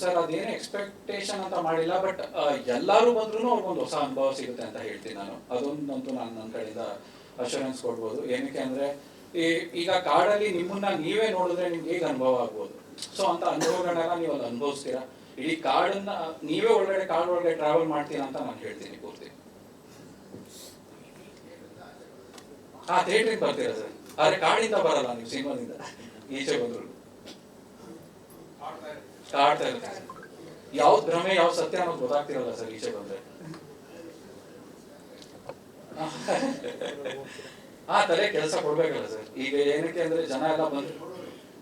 Sir, ಅದೇನು expectation ಅಂತ ಮಾಡಿಲ್ಲ ಬಟ್ ಎಲ್ಲರೂ ಬಂದ್ರೂ ಅವ್ರಿಗೊಂದು ಹೊಸ ಅನುಭವ ಸಿಗುತ್ತೆ ಅಂತ ಹೇಳ್ತೀನಿ ನಾನು. ಅದೊಂದಂತೂ ನಾನು ನನ್ನ ಕಡೆಯಿಂದ ಅಶೂರೆನ್ಸ್ ಕೊಡ್ಬೋದು. ಏನಕ್ಕೆ ಅಂದ್ರೆ, ಈ, ಈಗ ಕಾಡಲ್ಲಿ ನಿಮ್ಮನ್ನ ನೀವೇ ನೋಡಿದ್ರೆ ನಿಮ್ಗೆ ಹೇಗೆ ಅನುಭವ ಆಗ್ಬೋದು? ಸೊ ಅಂತ ಅನುಭವಗಳನ್ನೆಲ್ಲ ನೀವು ಅಲ್ಲಿ ಅನುಭವಿಸ್ತೀರಾ? ಇಡೀ ಕಾಡನ್ನ, ನೀವೇ ಒಳಗಡೆ, ಕಾಡು ಒಳಗಡೆ ಟ್ರಾವೆಲ್ ಮಾಡ್ತೀರಾ ಅಂತ ನಾನು ಹೇಳ್ತೀನಿ, ಪೂರ್ತಿ. ಹಾ ಥಿಯೇಟ್ರಿಗೆ ಬರ್ತೀರಾ ಸರ್? ಆದ್ರೆ ಕಾಡಿಂದ ಬರಲ್ಲ ನೀವು, ಸಿನಿಮಾದಿಂದ. ಈಚೆ ಬಂದ್ರು. ಕಾಡ್ತಾ ಇರುತ್ತೆ ಯಾವ್ದು ಭ್ರಮೆ, ಯಾವ್ದು ಸತ್ಯ ಅನ್ನೋದು ಗೊತ್ತಾಗ್ತಿರಲ್ಲ ಸರ್ ಈಚೆ ಬಂದ್ರೆ. ಆ ತಲೆ ಕೆಲಸ ಕೊಡ್ಬೇಕಲ್ಲ ಸರ್. ಈಗ ಏನಕ್ಕೆ ಅಂದ್ರೆ ಜನ ಎಲ್ಲ ಬಂದ್ರು.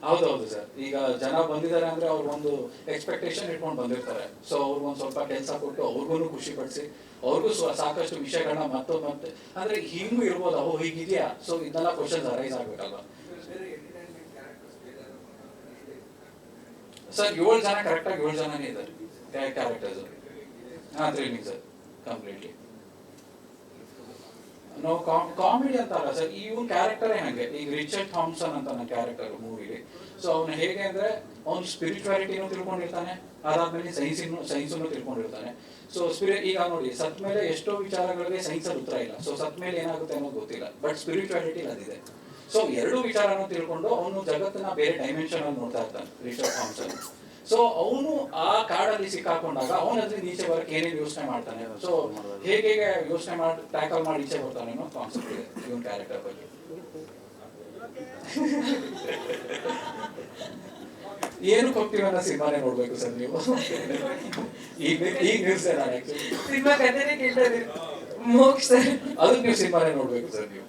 ಹೌದೌದು ಸರ್. ಈಗ ಜನ ಬಂದಿದ್ದಾರೆ ಅಂದ್ರೆ ಅವ್ರು ಒಂದು ಎಕ್ಸ್ಪೆಕ್ಟೇಷನ್ ಇಟ್ಕೊಂಡು ಬಂದಿರ್ತಾರೆ. ಸೊ ಅವ್ರಿಗೊಂದು ಸ್ವಲ್ಪ ಕೆಲಸ ಕೊಟ್ಟು ಅವ್ರಿಗೂ ಖುಷಿ ಪಡಿಸಿ, ಅವ್ರಿಗೂ ಸಾಕಷ್ಟು ವಿಷಯಗಳನ್ನ ಮತ್ತೆ ಅಂದ್ರೆ ಹಿಂಗೂ ಇರ್ಬೋದು. ಅವು ಹೀಗಿದೆಯಾ? ಸೊ ಇದೆಲ್ಲ ಕ್ವಶನ್ಸ್ ಅರೈಸ್ ಆಗ್ಬೇಕಲ್ವಾ? ಸರ್ ಏಳು ಜನ ಕರೆಕ್ಟಾಗಿ ಏಳು ಜನನೇ ಇದ್ದಾರೆ ಕ್ಯಾರೆಕ್ಟರ್ಸ್ ಹಾ ಟ್ರೈನಿಂಗ್ ಸರ್ ಕಂಪ್ಲೀಟ್ಲಿ ನಾವು ಕಾಮಿಡಿ ಅಂತ ಅಲ್ಲ ಸರ್ ಇವನ್ ಕ್ಯಾರೆಕ್ಟರೇ ಹಂಗೆ. ಈಗ ರಿಚರ್ಡ್ ಥಾಮ್ಸನ್ ಅಂತ ನನ್ನ ಕ್ಯಾರೆಕ್ಟರ್ ಮೂವಿಲಿ ಸೊ ಅವನು ಹೇಗೆ ಅಂದ್ರೆ ಅವ್ನು ಸ್ಪಿರಿಚುವಾಲಿಟಿನೂ ತಿಳ್ಕೊಂಡಿರ್ತಾನೆ ಅದಾದ್ಮೇಲೆ ಸೈನ್ಸಿನೂ ಸೈನ್ಸನ್ನು ತಿಳ್ಕೊಂಡಿರ್ತಾನೆ. ಸೊ ಸ್ಪಿರಿ ಈಗ ನೋಡಿ ಸತ್ ಮೇಲೆ ಎಷ್ಟೋ ವಿಚಾರಗಳಿಗೆ ಸೈನ್ಸ್ ಅಲ್ಲಿ ಉತ್ತರ ಇಲ್ಲ. ಸೊ ಸತ್ ಮೇಲೆ ಏನಾಗುತ್ತೆ ಅನ್ನೋದು ಗೊತ್ತಿಲ್ಲ. ಬಟ್ ಸ್ಪಿರಿಚುವಾಲಿಟಿ ಅದಿದೆ ಸೊ ಎರಡು ವಿಚಾರನೂ ತಿಳ್ಕೊಂಡು ಅವನು ಜಗತ್ತನ್ನ ಬೇರೆ ಡೈಮೆನ್ಷನ್ ಅಲ್ಲಿ ನೋಡ್ತಾ ಇರ್ತಾನೆ ರಿಷಬ್ ಥಾಮ್ಸನ್ ಸೊ ಅವನು ಆ ಕಾಡಲ್ಲಿ ಸಿಕ್ಕಾಕೊಂಡಾಗ ಅವನ ಅದ್ರ ಈಚೆ ಬರಕ್ಕೆ ಏನೇನು ಯೋಚನೆ ಮಾಡ್ತಾನೆ ಸೊ ಹೇಗೆ ಹೇಗೆ ಯೋಚನೆ ಮಾಡಿ ಟ್ಯಾಕಲ್ ಮಾಡಿ ಈಚೆ ಬರ್ತಾನೆ ಅನ್ನೋ ಕಾನ್ಸೆಪ್ಟ್ ಇದೆ ಇವನ್ ಕ್ಯಾರೆಕ್ಟರ್ ಬಗ್ಗೆ. ಏನು ಕೊಟ್ಟಿವನ್ನ ಸಿನಿಮಾನೇ ನೋಡ್ಬೇಕು ಸರ್ ನೀವು? ಈಗ ಈಗ ನಿಲ್ಸೆ ನಾನು ಸಿನಿಮಾ ಕಥೆನೇ ಕೇಳ್ತಾ ಮೋಕ್ಷ ಅದಕ್ಕೆ ನೀವು ಸಿನಿಮಾನೇ ನೋಡ್ಬೇಕು ಸರ್ ನೀವು.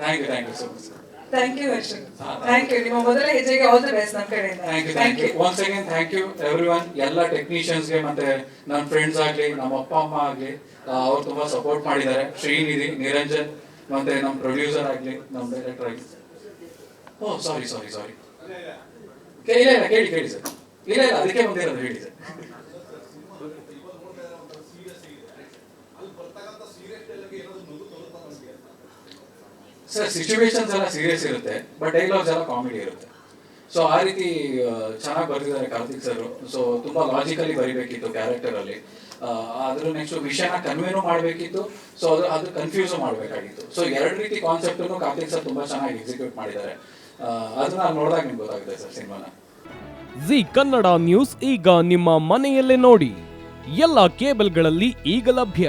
Thank you thank you so much sir thank you Harshan ಹಾ, ಥ್ಯಾಂಕ್ ಯು ನಿಮ್ಮ ಮೊದಲ ಹೆಜ್ಜೆಗೆ ಆಲ್ ದ ಬೆಸ್ಟ್ ನಮ್ಮ ಕಡೆಯಿಂದ. Thank you thank you once again thank you everyone ಎಲ್ಲ ಟೆಕ್ನಿಷಿಯನ್ಸ್ಗೆ ಮತ್ತೆ ನನ್ನ ಫ್ರೆಂಡ್ಸ್ ಆಗಲಿ ನಮ್ಮ ಅಪ್ಪ ಅಮ್ಮ ಆಗಲಿ ಅವ್ರು ತುಂಬ ಸಪೋರ್ಟ್ ಮಾಡಿದ್ದಾರೆ. ಶ್ರೀನಿಧಿ ನಿರಂಜನ್ ಮತ್ತೆ ನಮ್ಮ ಪ್ರೊಡ್ಯೂಸರ್ ಆಗಲಿ ನಮ್ಮ ಡೈರೆಕ್ಟರ್ ಆಗಲಿ. ಓ ಸಾರಿ ಸಾರಿ ಸಾರಿ ಇಲ್ಲ ಇಲ್ಲ ಕೇಳಿ ಕೇಳಿ ಸರ್ ಇಲ್ಲ ಇಲ್ಲ ಅದಕ್ಕೆ ಬಂದಿರೋದು ಹೇಳಿ ಸರ್ ಸರ್ ಸಿಚುವೇಶನ್ಸ್ ಎಲ್ಲ ಸೀರಿಯಸ್ ಇರುತ್ತೆ ಬಟ್ ಡೈಲಾಗ್ಸ್ ಎಲ್ಲ ಕಾಮಿಡಿ ಇರುತ್ತೆ. ಸೊ ಆ ರೀತಿ ಚೆನ್ನಾಗಿ ಬರೆದಿದ್ದಾರೆ ಕಾರ್ತಿಕ್ ಸರ್ ಸೊ ತುಂಬಾ ಲಾಜಿಕಲಿ ಬರಿಬೇಕಿತ್ತು ಕ್ಯಾರೆಕ್ಟರ್ ಅಲ್ಲಿ. ಅದ್ರ ನೆಕ್ಸ್ಟ್ ವಿಷಯನ ಕನ್ವೇನು ಮಾಡಬೇಕಿತ್ತು. ಸೊ ಅದು ಅದು ಕನ್ಫ್ಯೂಸ್ ಮಾಡಬೇಕಾಗಿತ್ತು. ಸೊ ಎರಡು ರೀತಿ ಕಾನ್ಸೆಪ್ಟ್ ಕಾರ್ತಿಕ್ ಸರ್ ತುಂಬಾ ಚೆನ್ನಾಗಿ ಎಕ್ಸಿಕ್ಯೂಟ್ ಮಾಡಿದ್ದಾರೆ. ಅದನ್ನ ನೋಡಿದಾಗ ನಿಮ್ಗೆ ಗೊತ್ತಾಗುತ್ತೆ ಸರ್ ಸಿನಿಮಾನ. ಜಿ ಕನ್ನಡ ನ್ಯೂಸ್ ಈಗ ನಿಮ್ಮ ಮನೆಯಲ್ಲೇ ನೋಡಿ. ಎಲ್ಲ ಕೇಬಲ್ಗಳಲ್ಲಿ ಈಗ ಲಭ್ಯ.